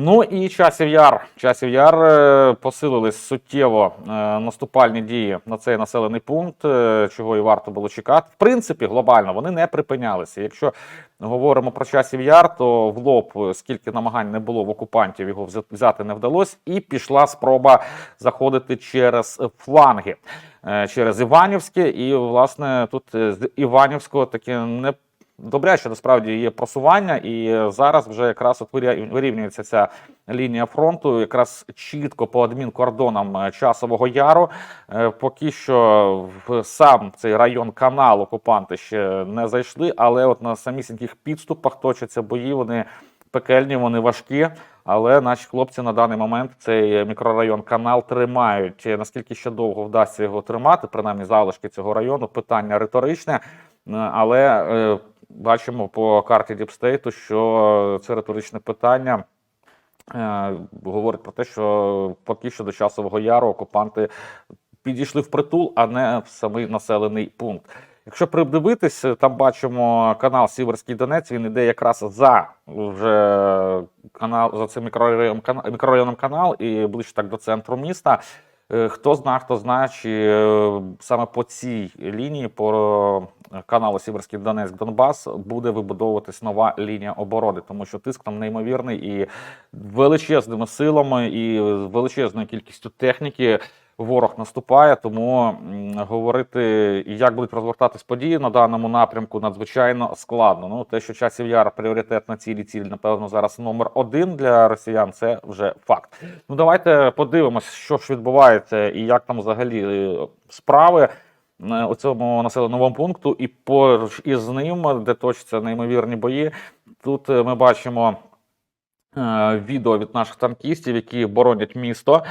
Ну і часів яр. Часів яр е, посилились суттєво е, наступальні дії на цей населений пункт, е, чого і варто було чекати. В принципі, глобально вони не припинялися. Якщо говоримо про часів яр, то в лоб, скільки намагань не було в окупантів, його взя- взяти не вдалося, і пішла спроба заходити через фланги, через Іванівське. І, власне, тут з Іванівського таке не добряче насправді є просування, і зараз вже якраз от вирівнюється ця лінія фронту, якраз чітко по адмінкордонам е, часового яру. Е, Поки що в сам цей район канал окупанти ще не зайшли, але от на самісіньких підступах точаться бої. Вони пекельні, вони важкі. Але наші хлопці на даний момент цей мікрорайон канал тримають. Е, Наскільки ще довго вдасться його тримати, принаймні залишки цього району, питання риторичне. Але бачимо по карті Діпстейту, що це риторичне питання. е, Говорить про те, що поки що до часового яру окупанти підійшли в притул, а не в самий населений пункт. Якщо придивитись, там бачимо канал Сіверський Донець. Він іде якраз за вже канал за цим мікрорайоном, мікрорайоном канал і ближче так до центру міста. Е, Хто знає, хто знає, чи е, саме по цій лінії, по е, каналу Сіверський Донецьк Донбас, буде вибудовуватись нова лінія оборони, тому що тиск там неймовірний і величезними силами, і величезною кількістю техніки ворог наступає. Тому говорити, як будуть розгортатись події на даному напрямку, надзвичайно складно. Ну те, що часів яр пріоритетна ціль і ціль, напевно, зараз номер один для росіян, це вже факт. Ну давайте подивимось, що ж відбувається і як там взагалі е, справи. е, У цьому населеному пункту, і поруч із ним, де точаться неймовірні бої, тут е, ми бачимо відео від наших танкістів, які боронять місто.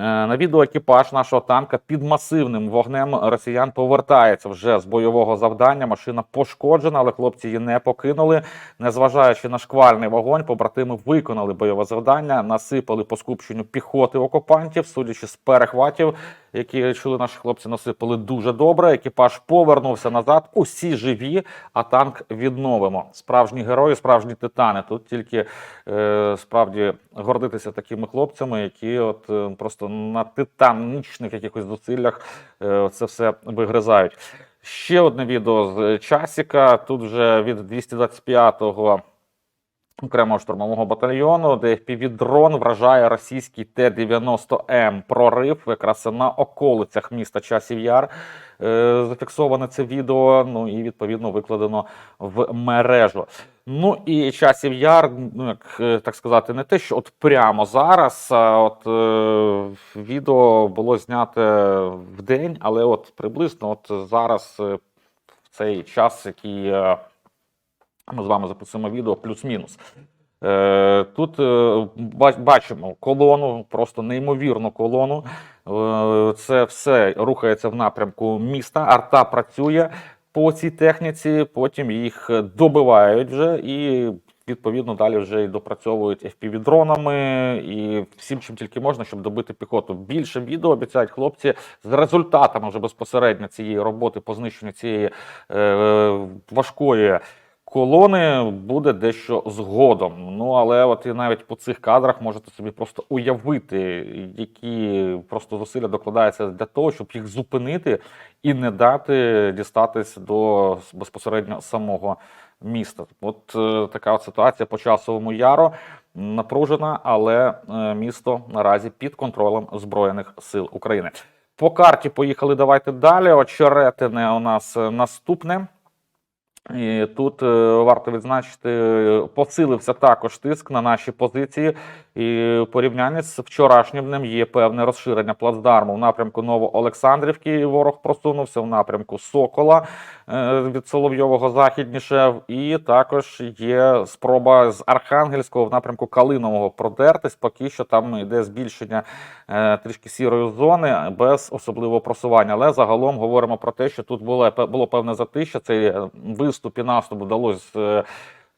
Е, На відео екіпаж нашого танка під масивним вогнем росіян повертається вже з бойового завдання. Машина пошкоджена, але хлопці її не покинули. Незважаючи на шквальний вогонь, побратими виконали бойове завдання, насипали по скупченню піхоти окупантів, судячи з перехватів, які чули наші хлопці, насипали дуже добре. Екіпаж повернувся назад. Усі живі, а танк відновимо. Справжні герої, справжні титани. Тут тільки е, справді гордитися такими хлопцями, які от е, просто на титанічних якихось зусиллях е, це все вигризають. Ще одне відео з часіка. Тут вже від 225-го окремого штурмового батальйону, де дрон вражає російський Т-90М прорив якраз на околицях міста Часів Яр. Е, Зафіксоване це відео, ну і відповідно викладено в мережу. Ну і часів яр, ну як е, так сказати, не те, що от прямо зараз. От е, відео було зняте в день, але от приблизно от зараз е, в цей час, який е, ми з вами записуємо відео, плюс-мінус. Е, Тут е, бачимо колону, просто неймовірну колону. Е, Це все рухається в напрямку міста. Арта працює по цій техніці, потім їх добивають вже і. Відповідно, далі вже і допрацьовують FPV-дронами і всім, чим тільки можна, щоб добити піхоту. Більше відео обіцяють хлопці з результатами вже безпосередньо цієї роботи по знищенню цієї е, важкої колони буде дещо згодом. Ну але от і навіть по цих кадрах можете собі просто уявити, які просто зусилля докладаються для того, щоб їх зупинити і не дати дістатись до безпосередньо самого міста. От е, така от ситуація по часовому яру напружена, але е, місто наразі під контролем Збройних сил України. По карті поїхали. Давайте далі. Очеретине у нас е, наступне. І тут е, варто відзначити, е, посилився також тиск на наші позиції. І в порівнянні з вчорашнім днем є певне розширення плацдарму. В напрямку Новоолександрівки ворог просунувся, в напрямку Сокола е, від Соловйового західніше. І також є спроба з Архангельського в напрямку Калинового продертись. Поки що там йде збільшення трішки сірої зони без особливого просування. Але загалом говоримо про те, що тут було, було певне затища. Цей е, виступ і наступ вдалося е,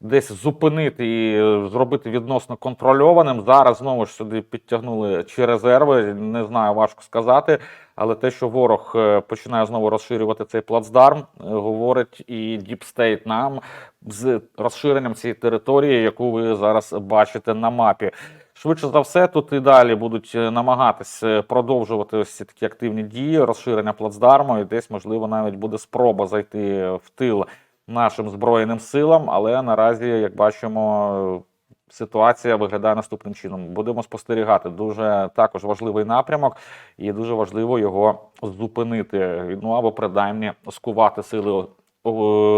десь зупинити і е, зробити відносно контрольованим. Зараз знову ж сюди підтягнули чи резерви. Не знаю, важко сказати. Але те, що ворог е, починає знову розширювати цей плацдарм, говорить і State нам з розширенням цієї території, яку ви зараз бачите на мапі. Швидше за все, тут і далі будуть намагатись е, продовжувати ось ці такі активні дії, розширення плацдарму, і десь, можливо, навіть буде спроба зайти в тил нашим збройним силам. Але наразі, як бачимо, ситуація виглядає наступним чином. Будемо спостерігати. Дуже також важливий напрямок, і дуже важливо його зупинити. Ну або принаймні скувати сили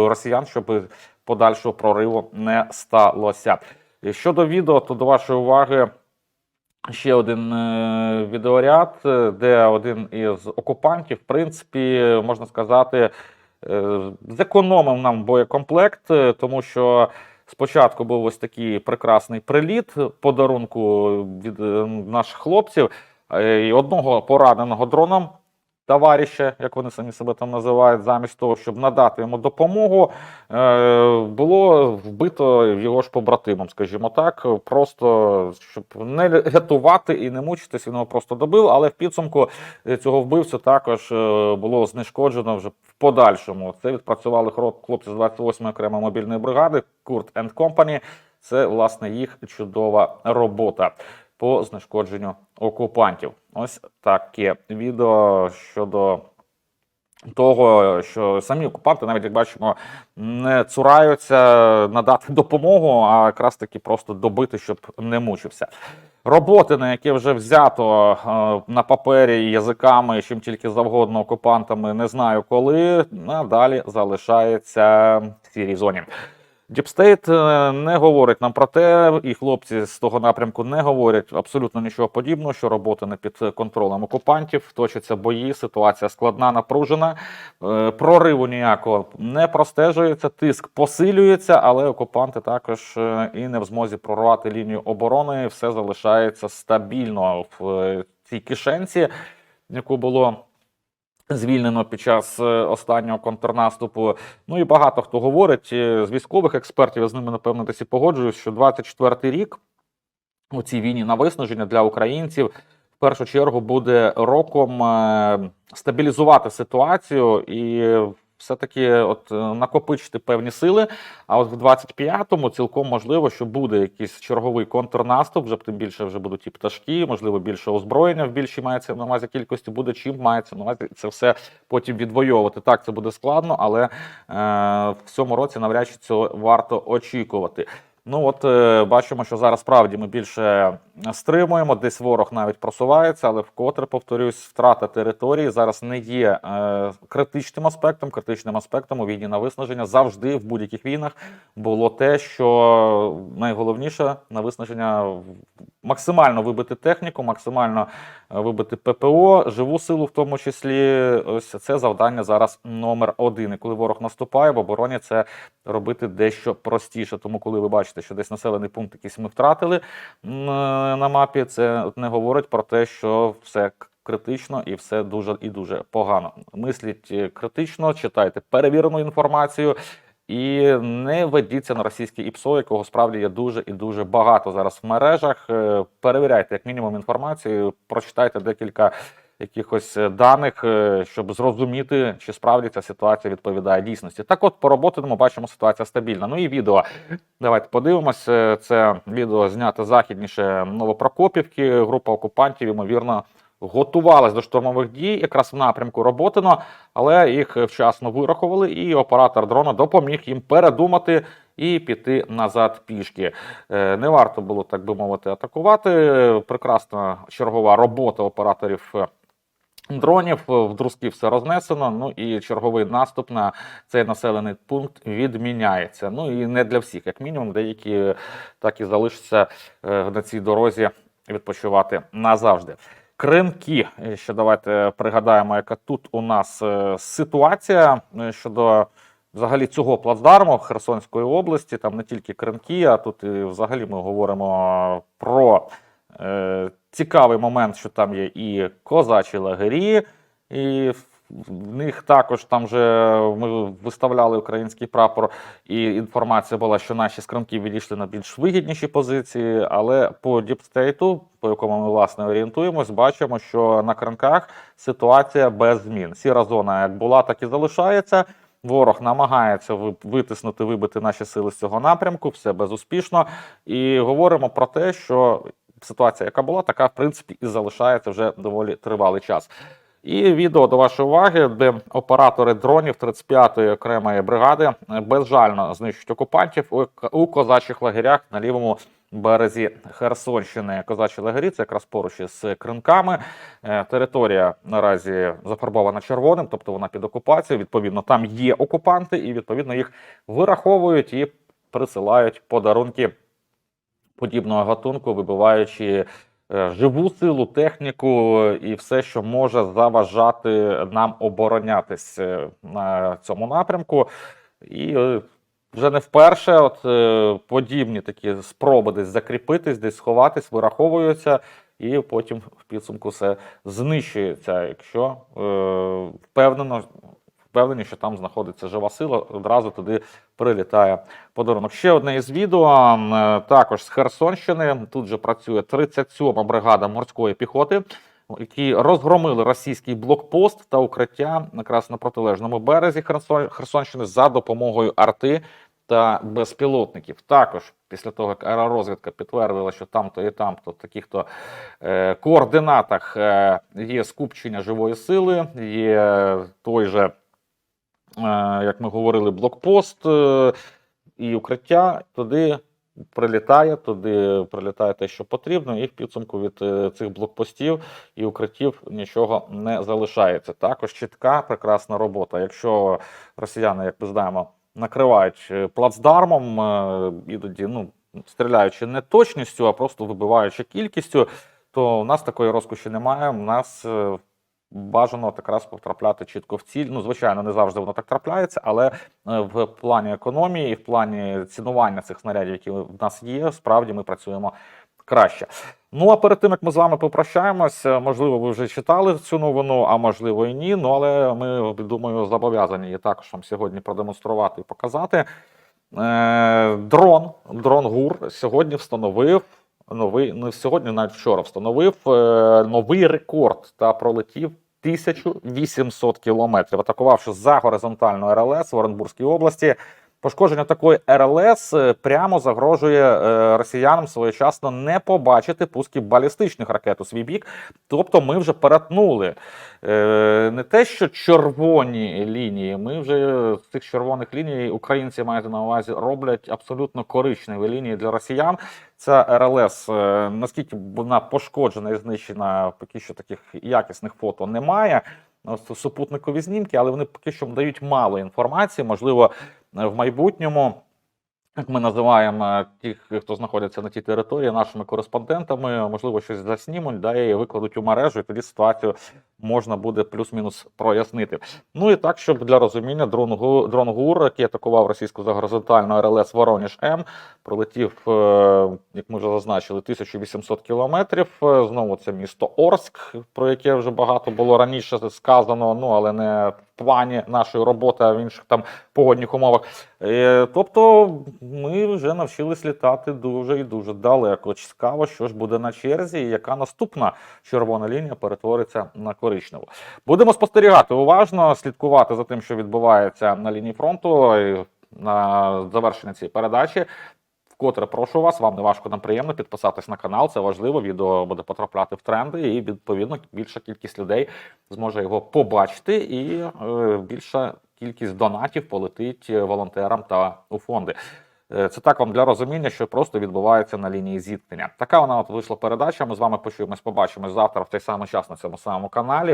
росіян, щоб подальшого прориву не сталося. Щодо відео, то до вашої уваги. Ще один е, відеоряд, е, де один із окупантів, в принципі, можна сказати, е, зекономив нам боєкомплект, е, тому що спочатку був ось такий прекрасний приліт подарунку від е, наших хлопців, е, і одного пораненого дроном. Товариша, як вони самі себе там називають, замість того, щоб надати йому допомогу, е, було вбито його ж побратимом, скажімо так, просто щоб не рятувати і не мучитись, він його просто добив. Але в підсумку е, цього вбивцю також е, було знешкоджено вже в подальшому. Це відпрацювали хлопці з 28-ї окремої мобільної бригади Курт and Company. Це власне їх чудова робота по знешкодженню окупантів. Ось таке відео щодо того, що самі окупанти, навіть як бачимо, не цураються надати допомогу, а якраз таки просто добити, щоб не мучився. Роботи, на які вже взято е, на папері язиками, чим тільки завгодно окупантами, не знаю коли, а далі залишається в сірій зоні. Діпстейт не говорить нам про те, і хлопці з того напрямку не говорять абсолютно нічого подібного, що робота не під контролем окупантів, точаться бої, ситуація складна, напружена, е, прориву ніякого не простежується, тиск посилюється, але окупанти також е, і не в змозі прорвати лінію оборони. Все залишається стабільно в е, цій кишенці, яку було звільнено під час е, останнього контрнаступу. Ну і багато хто говорить е, з військових експертів, я з ними напевно десь і погоджуюсь, що 24-й рік у цій війні на виснаження для українців в першу чергу буде роком е, стабілізувати ситуацію і все-таки от е, накопичити певні сили. А от в 25-му цілком можливо, що буде якийсь черговий контрнаступ, вже тим більше вже будуть і пташки, можливо, більше озброєння в більшій мається на увазі кількості буде, чим мається на увазі це все потім відвоювати. Так, це буде складно, але е, в цьому році навряд чи цього варто очікувати. Ну от е, бачимо, що зараз справді ми більше стримуємо, десь ворог навіть просувається, але вкотре повторюсь, втрата території зараз не є е, критичним аспектом. Критичним аспектом у війні на виснаження завжди в будь-яких війнах було те, що найголовніше на виснаження максимально вибити техніку, максимально е, вибити ППО, живу силу в тому числі. Ось це завдання зараз номер один. І коли ворог наступає в обороні, це робити дещо простіше. Тому, коли ви бачите, що десь населений пункт якийсь ми втратили на мапі, це не говорить про те, що все критично і все дуже і дуже погано. Мисліть е, критично, читайте перевірену інформацію. І не ведіться на російське ІПСО, якого справді є дуже і дуже багато зараз в мережах. Е, Перевіряйте як мінімум інформацію, прочитайте декілька якихось е, даних, е, щоб зрозуміти, чи справді ця ситуація відповідає дійсності. Так, от по роботиному бачимо, ситуація стабільна. Ну і відео. Давайте подивимось. Е, Це відео знято західніше Новопрокопівки. Група окупантів, ймовірно, готувалась до штурмових дій, якраз в напрямку Роботино, але їх вчасно вирахували, і оператор дрона допоміг їм передумати. І піти назад пішки. Е, Не варто було, так би мовити, атакувати. Прекрасна чергова робота операторів е, дронів. В друзки все рознесено. Ну і черговий наступ на цей населений пункт відміняється. Ну і не для всіх, як мінімум, деякі так і залишаться е, на цій дорозі відпочивати назавжди. Кринки. Ще давайте пригадаємо, яка тут у нас е, ситуація е, щодо взагалі цього плацдарму Херсонської області. Там не тільки кринки, а тут і взагалі ми говоримо про е, цікавий момент, що там є і козачі лагері, і в- них також там же ми виставляли український прапор, і інформація була, що наші скринки відійшли на більш вигідніші позиції. Але по діпстейту, по якому ми власне орієнтуємось, бачимо, що на кринках ситуація без змін. Сіра зона як була, так і залишається. Ворог намагається витиснути, вибити наші сили з цього напрямку, все безуспішно. І говоримо про те, що ситуація, яка була, така в принципі і залишається вже доволі тривалий час. І відео до вашої уваги, де оператори дронів 35-ї окремої бригади безжально знищують окупантів у, козачих лагерях на лівому березі Херсонщини. Козачі лагері це якраз поруч із кринками. Е, Територія наразі зафарбована червоним, тобто вона під окупацією. Відповідно, там є окупанти, і відповідно їх вираховують і присилають подарунки подібного гатунку, вибиваючи живу силу, техніку і все, що може заважати нам оборонятись е, на цьому напрямку. І е, вже не вперше от е, подібні такі спроби десь закріпитись, десь сховатись, вираховуються, і потім в підсумку все знищується, якщо е, впевнено. Впевнені, що там знаходиться жива сила, одразу туди прилітає подарунок. Ще одне із відео е, також з Херсонщини. Тут же працює 37-ма бригада морської піхоти, які розгромили російський блокпост та укриття якраз на протилежному березі Херсонщини за допомогою арти та безпілотників. Також після того, як аеророзвідка підтвердила, що там-то і там-то в таких-то е, координатах е, є скупчення живої сили, є той же, як ми говорили, блокпост е, і укриття, туди прилітає, туди прилітає те, що потрібно, і в підсумку від е, цих блокпостів і укриттів нічого не залишається. Також чітка, прекрасна робота. Якщо росіяни, як ми знаємо, накривають е, плацдармом, е, іноді ну, стріляючи не точністю, а просто вибиваючи кількістю, то у нас такої розкоші немає. У нас бажано якраз потрапляти чітко в ціль. Ну, звичайно, не завжди воно так трапляється, але е, в плані економії в плані цінування цих снарядів, які в нас є, справді ми працюємо краще. Ну а перед тим як ми з вами попрощаємось, е, можливо, ви вже читали цю новину, а можливо і ні. Ну але ми думаю, зобов'язані її також вам сьогодні продемонструвати і показати. Е, дрон, дрон ГУР сьогодні встановив новий, не сьогодні, навіть вчора встановив е, новий рекорд та пролетів 1800 кілометрів, атакувавши за горизонтальну РЛС в Оренбурзькій області. Пошкодження такої РЛС е, прямо загрожує е, росіянам своєчасно не побачити пусків балістичних ракет у свій бік. Тобто ми вже перетнули е, не те, що червоні лінії. Ми вже з цих червоних ліній українці мають на увазі роблять абсолютно коричневі лінії для росіян. Ця РЛС, наскільки вона пошкоджена і знищена, поки що таких якісних фото немає. Супутникові знімки, але вони поки що дають мало інформації. Можливо, в майбутньому, як ми називаємо е, тих, хто знаходиться на тій території, нашими кореспондентами, можливо, щось заснімуть, да, і викладуть у мережу, і тоді ситуацію можна буде плюс-мінус прояснити. Ну і так, щоб для розуміння, дрон ГУР, який атакував російську загоризонтальну РЛС Вороніж М, пролетів, е, як ми вже зазначили, 1800 кілометрів. Е, Знову це місто Орськ, про яке вже багато було раніше сказано, ну але не в плані нашої роботи, а в інших там погодних умовах. Е, Тобто ми вже навчились літати дуже і дуже далеко. Цікаво, що ж буде на черзі, і яка наступна червона лінія перетвориться на коричневу. Будемо спостерігати уважно, слідкувати за тим, що відбувається на лінії фронту. На завершення цієї передачі. Вкотре прошу вас, вам не важко нам приємно підписатись на канал. Це важливо. Відео буде потрапляти в тренди, і відповідно більша кількість людей зможе його побачити, і е, більша кількість донатів полетить е, волонтерам та у фонди. Е, Це так вам для розуміння, що просто відбувається на лінії зіткнення. Така вона от вийшла передача. Ми з вами почуємось, побачимось завтра в той самий час на цьому самому каналі.